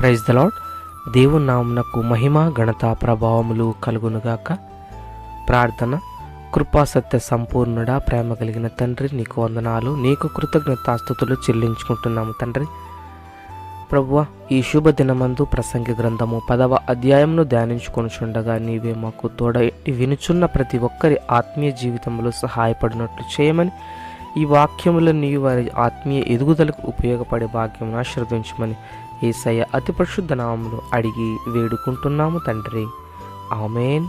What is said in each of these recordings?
Praise the lord దేవుని నామునకు మహిమ ఘనత ప్రభావములు కలుగునుగాక. ప్రార్థన కృపాసత్య సంపూర్ణుడా ప్రేమ కలిగిన తండ్రి నీకు వందనాలు నీకు కృతజ్ఞతాస్థుతులు చెల్లించుకుంటున్నాము తండ్రి. ప్రభువ ఈ శుభ దినమందు ప్రసంగి గ్రంథము పదవ అధ్యాయంను ధ్యానించుకొనిచుండగా నీవే మాకు తోడ వినుచున్న ప్రతి ఒక్కరి ఆత్మీయ జీవితంలో సహాయపడినట్లు చేయమని ఈ వాక్యములు నీ వారి ఆత్మీయ ఎదుగుదలకు ఉపయోగపడే భాగ్యమును ఆశ్రదించమని ఏసయ్య అతి పరిశుద్ధ నామములో అడిగి వేడుకుంటున్నాము తండ్రి. ఆమెన్.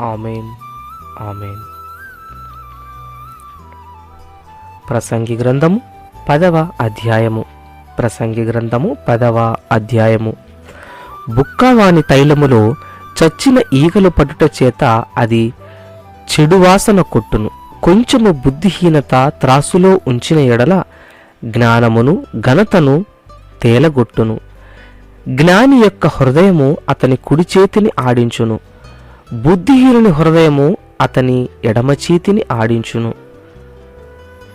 ఆమెన్. ఆమెన్. ప్రసంగి గ్రంథము పదవ అధ్యాయము. ప్రసంగి గ్రంథము పదవ అధ్యాయము. బుక్కవాని తైలములో చచ్చిన ఈగలు పడుట చేత అది చెడువాసన కొట్టును. కొంచెము బుద్ధిహీనత త్రాసులో ఉంచిన ఎడల జ్ఞానమును ఘనతను తేలగొట్టును. జ్ఞాని యొక్క హృదయము అతని కుడి చేతిని ఆడించును. బుద్ధిహీనుని హృదయము అతని ఎడమ చేతిని ఆడించును.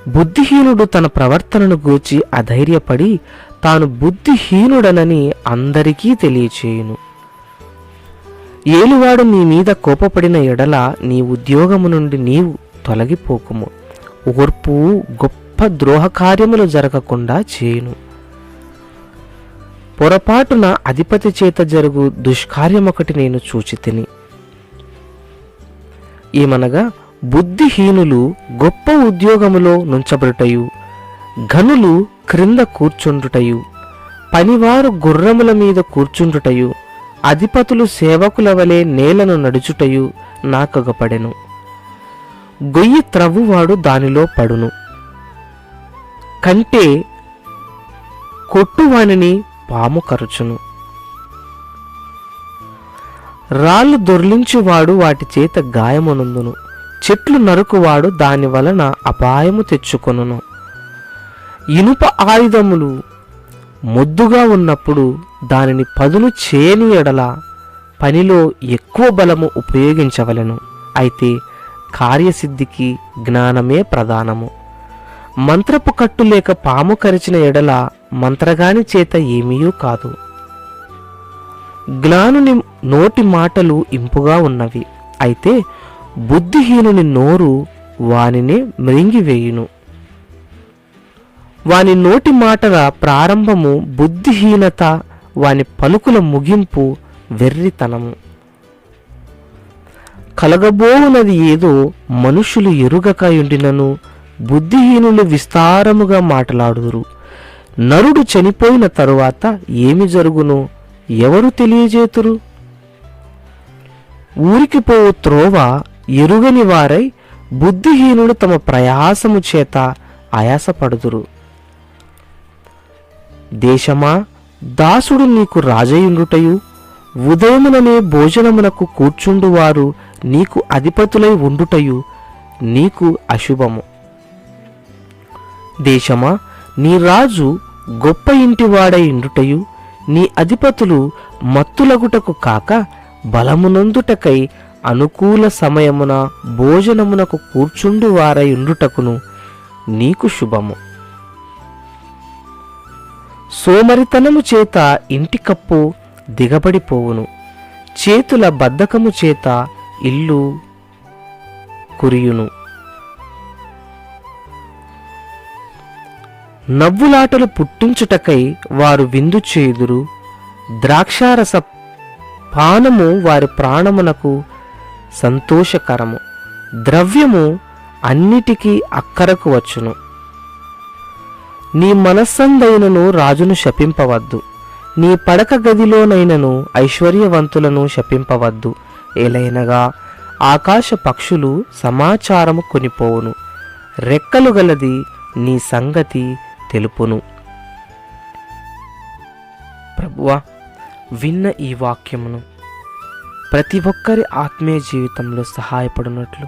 బుద్ధిహీనుడు తన ప్రవర్తనను గూర్చి అధైర్యపడి తాను బుద్ధిహీనుడనని అందరికీ తెలియచేయును. ఏలువాడు నీ మీద కోపపడిన ఎడల నీ ఉద్యోగము నుండి నీవు తొలగిపోకుము. ఓర్పు గొప్ప ద్రోహకార్యములు జరగకుండా చేయును. పొరపాటున అధిపతి చేత జరుగు దుష్కార్యమొకటి నేను చూచి తిని ఏమనగా బుద్ధిహీనులు గొప్ప ఉద్యోగములో నుంచబడుటయు ఘనులు క్రింద కూర్చుండుటయు పనివారు గుర్రముల మీద కూర్చుండుటయు అధిపతులు సేవకుల వలె నేలను నడుచుటయు నాకగపడెను. గొయ్యి త్రవ్వువాడు దానిలో పడును. కంటే కొట్టువానిని పాము కరుచును. రాళ్ళు దొర్లించువాడు వాటి చేత గాయమునందును. చెట్లు నరుకువాడు దాని వలన అపాయము తెచ్చుకొనును. ఇనుప ఆయుధములు మొద్దుగా ఉన్నప్పుడు దానిని పదును చేయని ఎడల పనిలో ఎక్కువ బలము ఉపయోగించవలెను. అయితే కార్యసిద్ధికి జ్ఞానమే ప్రధానము. మంత్రపు కట్టు లేక పాము కరిచిన ఎడల మంత్రగాని చేత ఏమీయూ కాదు. జ్ఞానుని నోటి మాటలు ఇంపుగా ఉన్నవి. అయితే బుద్ధిహీనుని నోరు వానిని మృంగివేయును. వాని నోటి మాటల ప్రారంభము బుద్ధిహీనత వాని పలుకుల ముగింపు వెర్రితనము. కలగబోవునది ఏదో మనుషులు ఎరుగక ఉండినను బుద్ధిహీనులు విస్తారముగా మాట్లాడుదురు. నరుడు చనిపోయిన తరువాత ఏమి జరుగునో? ఎవరు తెలియజేతురు? ఊరికి పోవు త్రోవ ఎరుగని వారై బుద్ధిహీనులు తమ ప్రయాసము చేత ఆయాసపడుదురు. దేశమా దాసుడు నీకు రాజయుండుటయు? ఉదయముననే భోజనమునకు కూర్చుండువారు నీకు అధిపతులై ఉండుటయు? నీకు అశుభము. దేశమా? నీ రాజు గొప్ప ఇంటివాడై ఉండుటయు? నీ అధిపతులు మత్తులగుటకు కాక బలమునందుటకై అనుకూల సమయమున భోజనమునకు కూర్చుండు వారై ఉండుటకును నీకు శుభము. సోమరితనము చేత ఇంటి కప్పు దిగబడిపోవును. చేతుల బద్ధకము చేత ఇల్లు కురియును. నవ్వులాటలు పుట్టించుటకై వారు విందు చేదురు ద్రాక్షారస పానము వారి ప్రాణమునకు సంతోషకరము. ద్రవ్యము అన్నిటికీ అక్కరకు వచ్చును. నీ మనస్సందైనను రాజును శపింపవద్దు. నీ పడక గదిలోనైనను ఐశ్వర్యవంతులను శపింపవద్దు. ఏలైనగా ఆకాశ పక్షులు సమాచారము కొనిపోవును. రెక్కలు గలది నీ సంగతి తెలుపును. ప్రభువా విన్న ఈ వాక్యమును ప్రతి ఒక్కరి ఆత్మీయ జీవితంలో సహాయపడినట్లు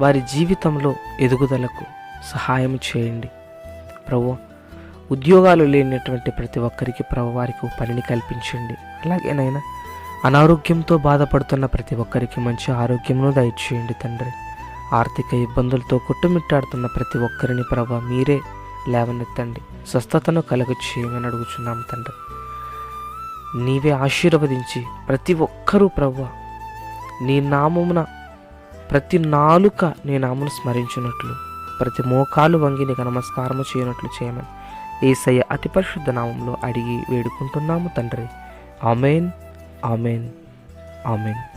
వారి జీవితంలో ఎదుగుదలకు సహాయం చేయండి. ప్రభు ఉద్యోగాలు లేనటువంటి ప్రతి ఒక్కరికి ప్రభు వారికి పనిని కల్పించండి. అలాగేనైనా అనారోగ్యంతో బాధపడుతున్న ప్రతి ఒక్కరికి మంచి ఆరోగ్యమును దయచేయండి తండ్రి. ఆర్థిక ఇబ్బందులతో కొట్టుమిట్టాడుతున్న ప్రతి ఒక్కరిని ప్రభ మీరే లేవనెత్తండి. స్వస్థతను కలుగు చేయమని అడుగుచున్నాం తండ్రి. నీవే ఆశీర్వదించి ప్రతి ఒక్కరూ ప్రవ్వ నీ నామమున ప్రతి నాలుక నీ నామను స్మరించినట్లు ప్రతి మోకాలు వంగి నీకు నమస్కారము చేయనట్లు చేయమని ఏసయ్య అతి పరిశుద్ధ నామంలో అడిగి వేడుకుంటున్నాము తండ్రి. Amen amen amen.